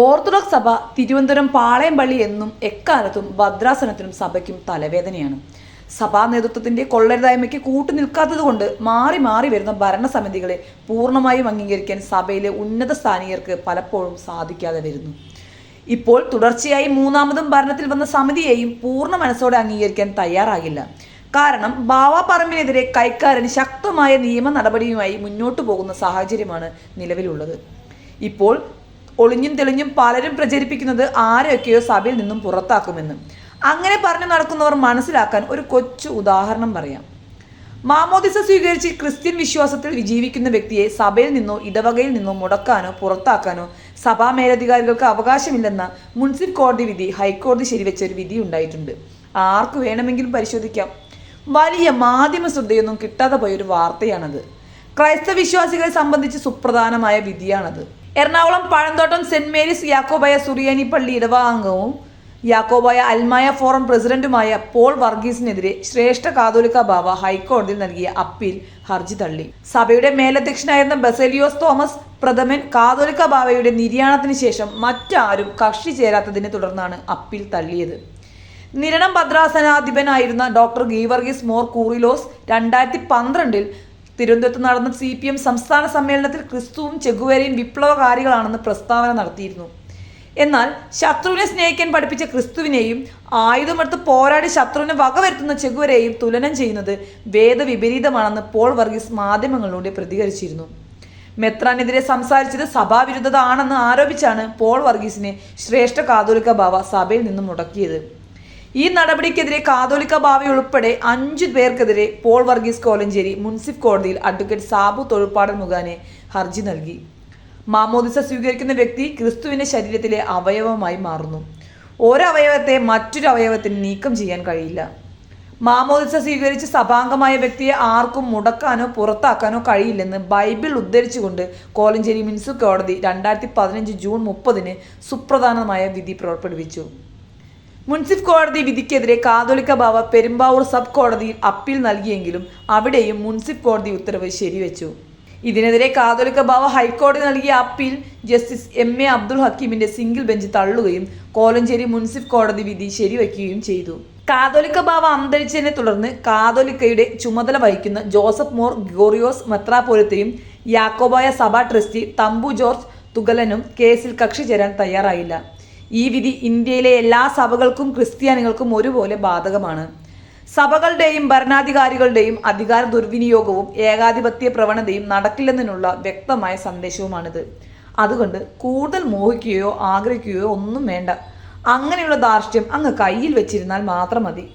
Orthodox സഭ തിരുവനന്തപുരം പാളയംപള്ളി എന്നും എക്കാലത്തും ഭദ്രാസനത്തിനും സഭയ്ക്കും തലവേദനയാണ്. സഭാ നേതൃത്വത്തിന്റെ കൊള്ളരുതായ്മയ്ക്ക് കൂട്ടുനിൽക്കാത്തതുകൊണ്ട് മാറി മാറി വരുന്ന ഭരണസമിതികളെ പൂർണമായും അംഗീകരിക്കാൻ സഭയിലെ ഉന്നത സ്ഥാനീയർക്ക് പലപ്പോഴും സാധിക്കാതെ വരുന്നു. ഇപ്പോൾ തുടർച്ചയായി മൂന്നാമതും ഭരണത്തിൽ വന്ന സമിതിയെയും പൂർണ മനസ്സോടെ അംഗീകരിക്കാൻ തയ്യാറാകില്ല. കാരണം ബാവാപ്പറമ്പിനെതിരെ കൈക്കാരൻ ശക്തമായ നിയമ നടപടിയുമായി മുന്നോട്ടു പോകുന്ന സാഹചര്യമാണ് നിലവിലുള്ളത്. ഇപ്പോൾ ഒളിഞ്ഞും തെളിഞ്ഞും പലരും പ്രചരിപ്പിക്കുന്നത് ആരെയൊക്കെയോ സഭയിൽ നിന്നും പുറത്താക്കുമെന്ന്. അങ്ങനെ പറഞ്ഞു നടക്കുന്നവർ മനസ്സിലാക്കാൻ ഒരു കൊച്ചു ഉദാഹരണം പറയാം. മാമോദിസ സ്വീകരിച്ച് ക്രിസ്ത്യൻ വിശ്വാസത്തിൽ വിജീവിക്കുന്ന വ്യക്തിയെ സഭയിൽ നിന്നോ ഇടവകയിൽ നിന്നോ മുടക്കാനോ പുറത്താക്കാനോ സഭാ മേലധികാരികൾക്ക് അവകാശമില്ലെന്ന മുൻസിഫ് കോടതി വിധി ഹൈക്കോടതി ശരിവെച്ച ഒരു വിധി ഉണ്ടായിട്ടുണ്ട്. ആർക്ക് വേണമെങ്കിലും പരിശോധിക്കാം. വലിയ മാധ്യമ ശ്രദ്ധയൊന്നും കിട്ടാതെ പോയൊരു വാർത്തയാണത്. ക്രൈസ്തവ വിശ്വാസികളെ സംബന്ധിച്ച് സുപ്രധാനമായ വിധിയാണത്. എറണാകുളം പഴന്തോട്ടം സെന്റ് മേരീസ് യാക്കോബായ സുറിയാനി പള്ളി ഇടവാംഗവും യാക്കോബായ അൽമായ ഫോറം പ്രസിഡന്റുമായ പോൾ വർഗീസിനെതിരെ ശ്രേഷ്ഠ കാതോലിക്ക ബാബ ഹൈക്കോടതിയിൽ നൽകിയ അപ്പീൽ ഹർജി തള്ളി. സഭയുടെ മേലധ്യക്ഷനായിരുന്ന ബസേലിയോസ് തോമസ് പ്രഥമൻ കാതോലിക്ക ബാബയുടെ നിര്യാണത്തിന് ശേഷം മറ്റാരും കക്ഷി ചേരാത്തതിനെ തുടർന്നാണ് അപ്പീൽ തള്ളിയത്. നിരണം ഭദ്രാസനാധിപനായിരുന്ന ഡോക്ടർ ഗീവർഗീസ് മോർ കൂറിലോസ് രണ്ടായിരത്തി പന്ത്രണ്ടിൽ തിരുവനന്തപുരത്ത് നടന്ന സി പി എം സംസ്ഥാന സമ്മേളനത്തിൽ ക്രിസ്തുവും ചെഗുവേരയും വിപ്ലവകാരികളാണെന്ന് പ്രസ്താവന നടത്തിയിരുന്നു. എന്നാൽ ശത്രുവിനെ സ്നേഹിക്കാൻ പഠിപ്പിച്ച ക്രിസ്തുവിനെയും ആയുധമെടുത്ത് പോരാടി ശത്രുവിനെ വകവരുത്തുന്ന ചെഗുവരെയും തുലനം ചെയ്യുന്നത് വേദവിപരീതമാണെന്ന് പോൾ വർഗീസ് മാധ്യമങ്ങളിലൂടെ പ്രതികരിച്ചിരുന്നു. മെത്രാനെതിരെ സംസാരിച്ചത് സഭാവിരുദ്ധത ആണെന്ന് ആരോപിച്ചാണ് പോൾ വർഗീസിനെ ശ്രേഷ്ഠ കാതോലിക്ക ബാവ സഭയിൽ നിന്നും മുടക്കിയത്. ഈ നടപടിക്കെതിരെ കാതോലിക്ക ഭാവി ഉൾപ്പെടെ അഞ്ചു പേർക്കെതിരെ പോൾ വർഗീസ് കോലഞ്ചേരി മുൻസിഫ് കോടതിയിൽ അഡ്വക്കേറ്റ് സാബു തൊഴിൽപ്പാടൻ മുഖാനെ ഹർജി നൽകി. മാമോദിസ സ്വീകരിക്കുന്ന വ്യക്തി ക്രിസ്തുവിന്റെ ശരീരത്തിലെ അവയവമായി മാറുന്നു. ഒരവയവത്തെ മറ്റൊരു അവയവത്തിന് നീക്കം ചെയ്യാൻ കഴിയില്ല. മാമോദിസ സ്വീകരിച്ച് സഭാംഗമായ വ്യക്തിയെ ആർക്കും മുടക്കാനോ പുറത്താക്കാനോ കഴിയില്ലെന്ന് ബൈബിൾ ഉദ്ധരിച്ചുകൊണ്ട് കോലഞ്ചേരി മുനിസിപ്പൽ കോടതി രണ്ടായിരത്തി പതിനഞ്ച് ജൂൺ മുപ്പതിന് സുപ്രധാനമായ വിധി പുറപ്പെടുവിച്ചു. മുൻസിഫ് കോടതി വിധിക്കെതിരെ കാതോലിക്ക ബാവ പെരുമ്പാവൂർ സബ് കോടതിയിൽ അപ്പീൽ നൽകിയെങ്കിലും അവിടെയും മുൻസിഫ് കോടതി ഉത്തരവ് ശരിവെച്ചു. ഇതിനെതിരെ കാതോലിക്ക ബാവ ഹൈക്കോടതി നൽകിയ appeal justice M A Abdul ഹക്കീമിന്റെ single bench തള്ളുകയും കോലഞ്ചേരി മുൻസിഫ് കോടതി വിധി ശരിവയ്ക്കുകയും ചെയ്തു. കാതോലിക്ക ബാവ അന്തരിച്ചതിനെ തുടർന്ന് കാതോലിക്കയുടെ ചുമതല വഹിക്കുന്ന ജോസഫ് മോർ ഗോറിയോസ് മെത്രാപോലത്തെയും യാക്കോബായ സഭാ ട്രസ്റ്റി തമ്പു ജോർജ് തുകലനും കേസിൽ കക്ഷി ചേരാൻ തയ്യാറായില്ല. ഈ വിധി ഇന്ത്യയിലെ എല്ലാ സഭകൾക്കും ക്രിസ്ത്യാനികൾക്കും ഒരുപോലെ ബാധകമാണ്. സഭകളുടെയും ഭരണാധികാരികളുടെയും അധികാര ദുർവിനിയോഗവും ഏകാധിപത്യ പ്രവണതയും നടക്കില്ലെന്നുള്ള വ്യക്തമായ സന്ദേശവുമാണിത്. അതുകൊണ്ട് കൂടുതൽ മോഹിക്കുകയോ ആഗ്രഹിക്കുകയോ ഒന്നും വേണ്ട. അങ്ങനെയുള്ള ധാർഷ്ട്യം അങ്ങ് കയ്യിൽ വെച്ചിരുന്നാൽ മാത്രം മതി.